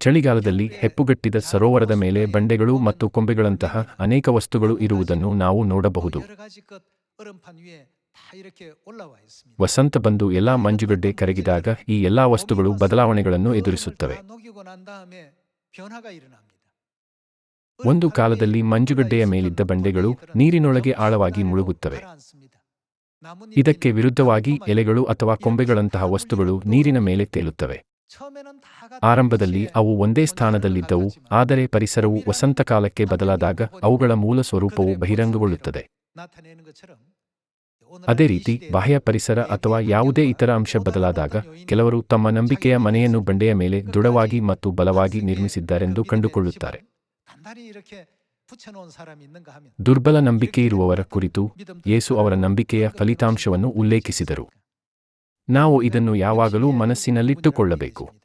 ಚಳಿಗಾಲದಲ್ಲಿ ಹೆಪ್ಪುಗಟ್ಟಿದ ಸರೋವರದ ಮೇಲೆ ಬಂಡೆಗಳು ಮತ್ತು ಕೊಂಬೆಗಳಂತಹ ಅನೇಕ ವಸ್ತುಗಳು ಇರುವುದನ್ನು ನಾವು ನೋಡಬಹುದು. ವಸಂತ ಬಂದು ಎಲ್ಲಾ ಮಂಜುಗಡ್ಡೆ ಕರಗಿದಾಗ ಈ ಎಲ್ಲಾ ವಸ್ತುಗಳು ಬದಲಾವಣೆಗಳನ್ನು ಎದುರಿಸುತ್ತವೆ. ಒಂದು ಕಾಲದಲ್ಲಿ ಮಂಜುಗಡ್ಡೆಯ ಮೇಲಿದ್ದ ಬಂಡೆಗಳು ನೀರಿನೊಳಗೆ ಆಳವಾಗಿ ಮುಳುಗುತ್ತವೆ. ಇದಕ್ಕೆ ವಿರುದ್ಧವಾಗಿ ಎಲೆಗಳು ಅಥವಾ ಕೊಂಬೆಗಳಂತಹ ವಸ್ತುಗಳು ನೀರಿನ ಮೇಲೆ ತೇಲುತ್ತವೆ. ಆರಂಭದಲ್ಲಿ ಅವು ಒಂದೇ ಸ್ಥಾನದಲ್ಲಿದ್ದವು ಆದರೆ ಪರಿಸರವು ವಸಂತಕಾಲಕ್ಕೆ ಬದಲಾದಾಗ ಅವುಗಳ ಮೂಲ ಸ್ವರೂಪವು ಬಹಿರಂಗಗೊಳ್ಳುತ್ತದೆ ಅದೇ ರೀತಿ ಬಾಹ್ಯ ಪರಿಸರ ಅಥವಾ ಯಾವುದೇ ಇತರ ಅಂಶ ಬದಲಾದಾಗ ಕೆಲವರು ತಮ್ಮ ನಂಬಿಕೆಯ ಮನೆಯನ್ನು ಬಂಡೆಯ ಮೇಲೆ ದೃಢವಾಗಿ ಮತ್ತು ಬಲವಾಗಿ ನಿರ್ಮಿಸಿದ್ದಾರೆಂದು ಕಂಡುಕೊಳ್ಳುತ್ತಾರೆ ದುರ್ಬಲ ನಂಬಿಕೆ ಇರುವವರ ಕುರಿತು ಯೇಸು ಅವರ ನಂಬಿಕೆಯ ಫಲಿತಾಂಶವನ್ನು ಉಲ್ಲೇಖಿಸಿದರು ನಾವು ಇದನ್ನು ಯಾವಾಗಲೂ ಮನಸ್ಸಿನಲ್ಲಿಟ್ಟುಕೊಳ್ಳಬೇಕು.